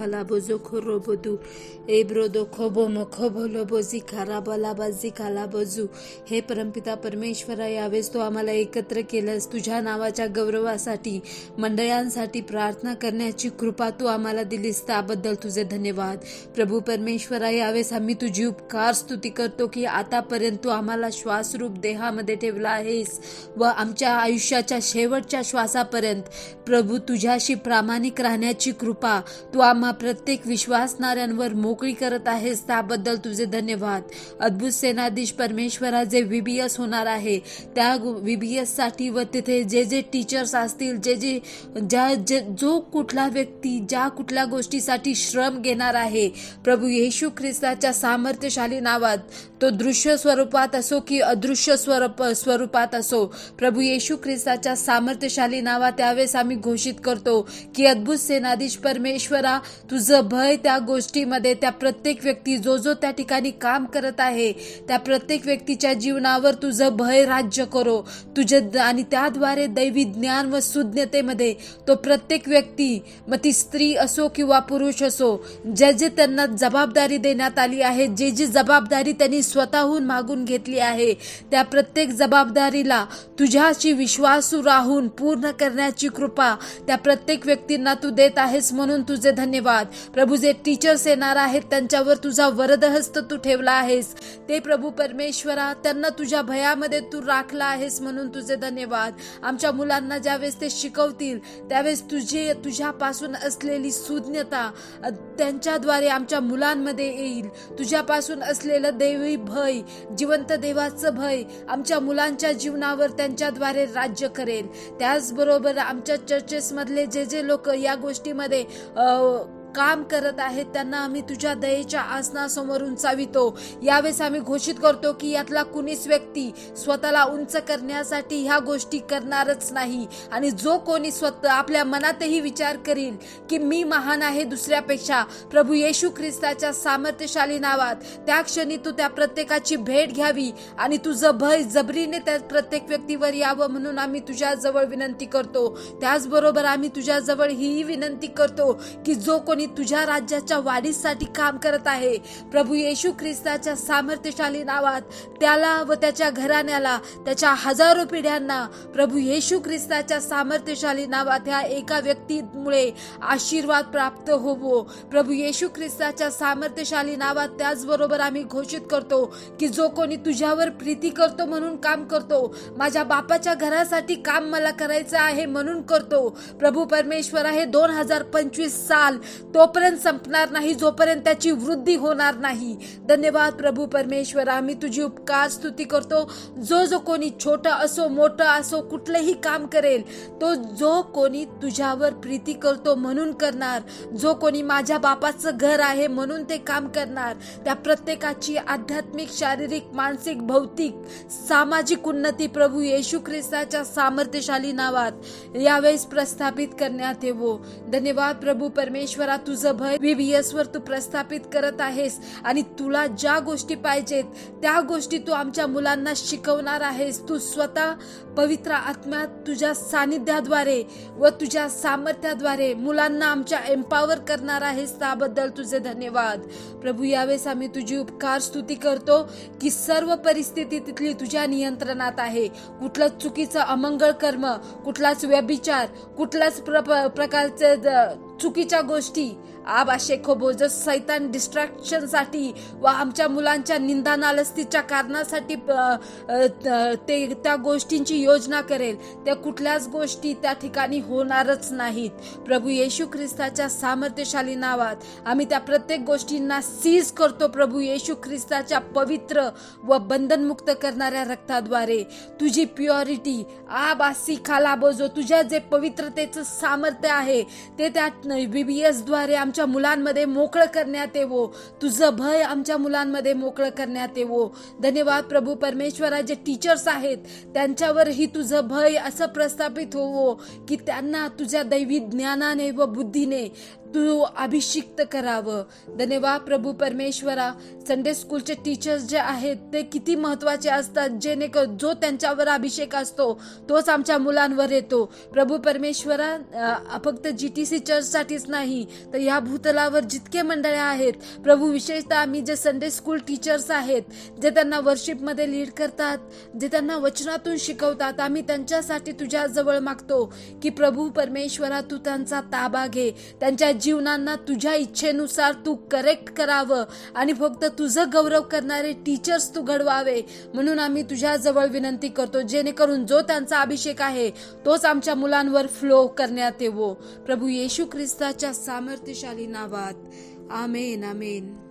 kala bozo koro bodu ebrodo खोबो नो खोबो लो बोजी खारा बला खाला बजू हे परमपिता परमेश्वरा यावेळेस तो आम्हाला एकत्र केलंस तुझ्या नावाच्या गौरवासाठी मंडळांसाठी प्रार्थना करण्याची कृपा तू आम्हाला दिलीस त्याबद्दल तुझे धन्यवाद. प्रभू परमेश्वरा यावेळेस आम्ही तुझी उपकार स्तुती करतो की आतापर्यंत तू आम्हाला श्वासरूप देहामध्ये ठेवला आहेस व आमच्या आयुष्याच्या शेवटच्या श्वासापर्यंत प्रभू तुझ्याशी प्रामाणिक राहण्याची कृपा तू आम्हा प्रत्येक विश्वासणाऱ्यांवर मोकळी करत आहेस त्याबद्दल तुझे धन्यवाद. अद्भुत सेनाधीश परमेश्वरा जे व्हीबीएस होणार आहे त्या व्हीबीएससाठी व तिथे जे जे टीचर्स असतील जे जे ज्या जे जो कुठला व्यक्ती ज्या कुठल्या गोष्टीसाठी श्रम घेणार आहे प्रभू येशू ख्रिस्ताच्या सामर्थ्यशाली नावात तो दृश्य स्वरूपात असो की अदृश्य स्वरूप स्वरूपात असो प्रभू येशू ख्रिस्ताच्या सामर्थ्यशाली नावात त्यावेळेस आम्ही घोषित करतो की अद्भुत सेनाधीश परमेश्वरा तुझं भय त्या गोष्टीमध्ये त्या प्रत्येक व्यक्ती जो जो त्या ठिकाणी काम करत आहे त्या प्रत्येक व्यक्तीच्या जीवनावर तुझं भय राज्य करो. तुझे आणि त्याद्वारे दैवी ज्ञान व सुज्ञतेमध्ये तो प्रत्येक व्यक्ती मग ती स्त्री असो किंवा पुरुष असो जे जे त्यांना जबाबदारी देण्यात आली आहे जे जी जबाबदारी त्यांनी स्वतःहून मागून घेतली आहे त्या प्रत्येक जबाबदारीला तुझ्याशी विश्वासू राहून पूर्ण करण्याची कृपा त्या प्रत्येक व्यक्तींना तू देत आहेस म्हणून तुझे धन्यवाद. प्रभू जे टीचर्स येणार आहेत त्यांच्यावर तुझा वरदहस्त तू ठेवला आहेस. ते प्रभू परमेश्वरा त्यांना तुझ्या भयामध्ये तू राखला आहेस म्हणून तुझे धन्यवाद. आमच्या मुलांना ज्यावेळेस ते शिकवतील त्यावेळेस तुझे तुझ्यापासून असलेली सुज्ञता त्यांच्याद्वारे आमच्या मुलांमध्ये येईल. तुझ्यापासून असलेलं देवी भय जिवंत देवाचं भय आमच्या मुलांच्या जीवनावर त्यांच्याद्वारे राज्य करेल. त्याचबरोबर आमच्या चर्चेसमधले जे जे लोक या गोष्टीमध्ये काम करत आहेत त्यांना आम्ही तुझ्या दयेच्या आसनासमोर उंचावितो यावेळेस आम्ही घोषित करतो की यातला कुणीच व्यक्ती स्वतःला उंच करण्यासाठी ह्या गोष्टी करणारच नाही. आणि जो कोणी स्वतः आपल्या मनातही विचार करील की मी महान आहे दुसऱ्यापेक्षा प्रभू येशू ख्रिस्ताच्या सामर्थ्यशाली नावात त्या क्षणी तू त्या प्रत्येकाची भेट घ्यावी आणि तुझं भय जबरीने त्या प्रत्येक व्यक्तीवर यावं म्हणून आम्ही तुझ्याजवळ विनंती करतो. त्याचबरोबर आम्ही तुझ्याजवळ हीही ही विनंती करतो की जो कोणी तुझ्या राज्याच्या वाढीसाठी काम करत आहे. प्रभू येशू ख्रिस्ताच्या सामर्थ्यशाली नावात त्याला व त्याच्या घराण्याला त्याच्या हजारो पिढ्यांना प्रभू येशू ख्रिस्ताच्या सामर्थ्यशाली नावात ह्या एका व्यक्तीमुळे आशीर्वाद प्राप्त होवो. प्रभू येशू ख्रिस्ताच्या सामर्थ्यशाली नावात त्याचबरोबर आम्ही घोषित करतो की जो कोणी तुझ्यावर प्रीती करतो म्हणून काम करतो माझ्या बापाच्या घरासाठी काम मला करायचं आहे म्हणून करतो. प्रभू परमेश्वर हे दोन हजार पंचवीस साल तोपर्यंत संपणार नाही जोपर्यंत त्याची वृद्धी होणार नाही. धन्यवाद प्रभू परमेश्वर आम्ही तुझी उपकार स्तुती करतो. जो जो कोणी छोटा असो मोठं असो कुठलंही काम करेल तो जो कोणी तुझ्यावर प्रीती करतो म्हणून करणार जो कोणी माझ्या बापाचं घर आहे म्हणून ते काम करणार त्या प्रत्येकाची आध्यात्मिक शारीरिक मानसिक भौतिक सामाजिक उन्नती प्रभू येशू ख्रिस्ताच्या सामर्थ्यशाली नावात यावेळेस प्रस्थापित करण्यात येवो. धन्यवाद प्रभू परमेश्वरा तुझं भय व्हीव्हीएस वर तू प्रस्थापित करत आहेस आणि तुला ज्या गोष्टी पाहिजेत त्या गोष्टी तू आमच्या मुलांना शिकवणार आहेस. तू स्वतः पवित्र आत्म्यात तुझ्या सानिध्याद्वारे व तुझ्या सामर्थ्याद्वारे मुलांना आमच्या एम्पावर करणार आहेस त्याबद्दल तुझे धन्यवाद. प्रभू यावेळेस आम्ही तुझी उपकार स्तुती करतो की सर्व परिस्थिती तिथली तुझ्या नियंत्रणात आहे. कुठलं चुकीचं अमंगळ कर्म कुठलाच व्यभिचार कुठलाच प्र प्रकारचे द- चुकीच्या गोष्टी आबा शेखोबो जर सैतान डिस्ट्रॅक्शनसाठी व आमच्या मुलांच्या निंदा नालस्तीच्या कारणासाठी त- ते त्या गोष्टींची योजना करेल. त्या कुठल्याच गोष्टी त्या ठिकाणी होणारच नाहीत. प्रभू येशू ख्रिस्ताच्या सामर्थ्यशाली नावात आम्ही त्या प्रत्येक गोष्टींना सीज करतो प्रभू येशू ख्रिस्ताच्या पवित्र व बंधनमुक्त करणाऱ्या रक्ताद्वारे. तुझी प्युरिटी आबासी खालाबोजो तुझ्या जे पवित्रतेचं सामर्थ्य आहे ते त्या बीबीएसद्वारे आमच्या मुलांमध्ये मोकळं करण्यात येवो. तुझं भय आमच्या मुलांमध्ये मोकळं करण्यात येवो. धन्यवाद प्रभू परमेश्वरा जे टीचर्स आहेत त्यांच्यावरही तुझं भय असं प्रस्थापित होवो की त्यांना तुझ्या दैवी ज्ञानाने व बुद्धीने तू अभिषिक्त करावं. धन्यवाद प्रभू परमेश्वरा. संडे स्कूलचे टीचर्स जे आहेत ते किती महत्त्वाचे असतात जेणेकरून जो त्यांच्यावर अभिषेक असतो तोच आमच्या मुलांवर येतो. प्रभू परमेश्वरा फक्त जी टी सी चर्चसाठीच नाही तर या भूतलावर जितके मंडळ्या आहेत प्रभू विशेषतः आम्ही जे संडे स्कूल टीचर्स आहेत जे त्यांना वर्शिपमध्ये लीड करतात जे त्यांना वचनातून शिकवतात आम्ही त्यांच्यासाठी तुझ्याजवळ मागतो की प्रभू परमेश्वरा तू त्यांचा ताबा घे. त्यांच्या जीवनांना तुझ्या इच्छेनुसार तू करेक्ट करावं आणि फक्त तुझं गौरव करणारे टीचर्स तू घडवावे. म्हणून आम्ही तुझ्याजवळ विनंती करतो जेणेकरून जो त्यांचा अभिषेक आहे तोच आमच्या मुलांवर फ्लो करण्यात येवो. प्रभू येशू ख्रिस्ताच्या सामर्थ्यशाली नावात. आमेन आमेन.